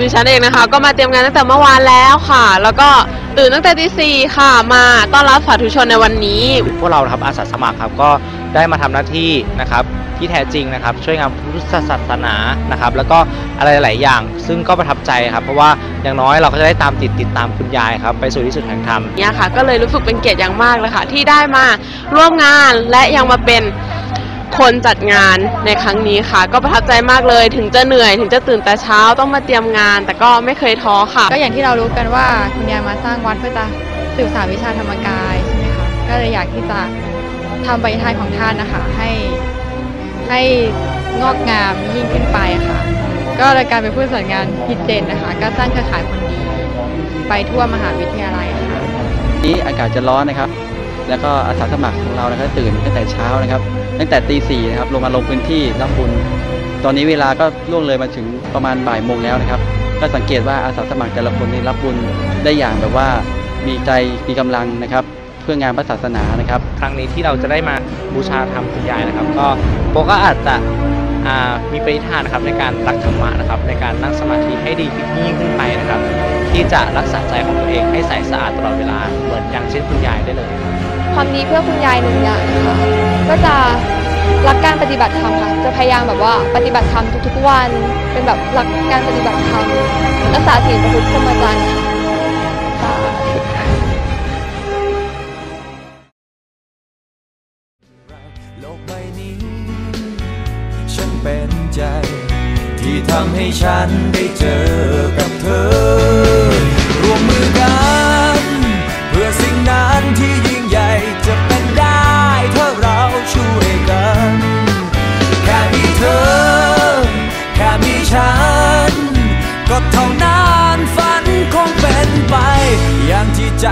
ดิฉันเองนะคะ ก็มาเตรียมงานตั้งแต่เมื่อวานแล้วค่ะ แล้วก็ตื่นตั้งแต่ตีสี่ค่ะ มาต้อนรับสาธุชนในวันนี้พวกเรานะครับอาสาสมัครครับก็ได้มาทำหน้าที่นะครับที่แท้จริงนะครับ ช่วยงานพุทธศาสนานะครับ แล้วก็อะไรหลายๆอย่าง ซึ่งก็ประทับใจครับ เพราะว่าอย่างน้อยเราก็จะได้ตามติดติดตามคุณยายครับ ไปสู่ที่สุดแห่งธรรมเนี่ยค่ะ ก็เลยรู้สึกเป็นเกียรติอย่างมากเลยค่ะ ที่ได้มาร่วมงานและยังมาเป็น คนจัดงานในครั้งนี้ค่ะ ก็ประทับใจมากเลยถึงจะเหนื่อย ถึงจะตื่นแต่เช้าต้องมาเตรียมงาน แต่ก็ไม่เคยท้อค่ะ ก็อย่างที่เรารู้กันว่าคุณยายมาสร้างวัดเพื่อจะสืบสานวิชาธรรมกายใช่ไหมคะก็เลยอยากที่จะทำปฏิทานของท่านนะคะให้ให้งอกงามยิ่งขึ้นไปค่ะ ก็เลยกลารเป็นผู้จัดงานพิเจนนะคะ ก็สร้างเครือข่ายคนดี ไปทั่วมหาวิทยาลัยค่ะนี้อากาศจะร้อนนะครับ แล้วก็อาสาสมัครของเรานะครับตื่นตั้งแต่เช้านะครับ ตั้งแต่ตีสี่นะครับลงมาลงพื้นที่รับบุญ ตอนนี้เวลาก็ล่วงเลยมาถึงประมาณบ่ายโมงแล้วนะครับ ก็สังเกตว่าอาสาสมัครแต่ละคนนี่รับบุญได้อย่างแบบว่ามีใจมีกำลังนะครับเพื่องานพระศาสนานะครับ ครั้งนี้ที่เราจะได้มาบูชาธรรมคุณยายนะครับ ก็โปก็อาจจะมีปริธานนะครับในการรักธรรมะนะครับ ในการนั่งสมาธิให้ดียิ่งขึ้นไปนะครับ ที่จะรักษาใจของตัวเองให้ใสสะอาดตลอดเวลาเหมือนอย่างเช่นคุณยายได้เลยครับ ความดีเพื่อคุณยายหนึ่งอย่างนะคะก็จะรักการปฏิบัติธรรมค่ะ จะพยายามแบบว่าปฏิบัติธรรมทุกๆวัน เป็นแบบรักการปฏิบัติธรรมรักษาศีลประพฤติพรหมจรรย์ค่ะสาธุโลกใบนี้ฉันเป็นใจ ที่ทำให้ฉันได้เจอกับเธอร่วมมือ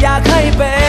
อยากให้เป็น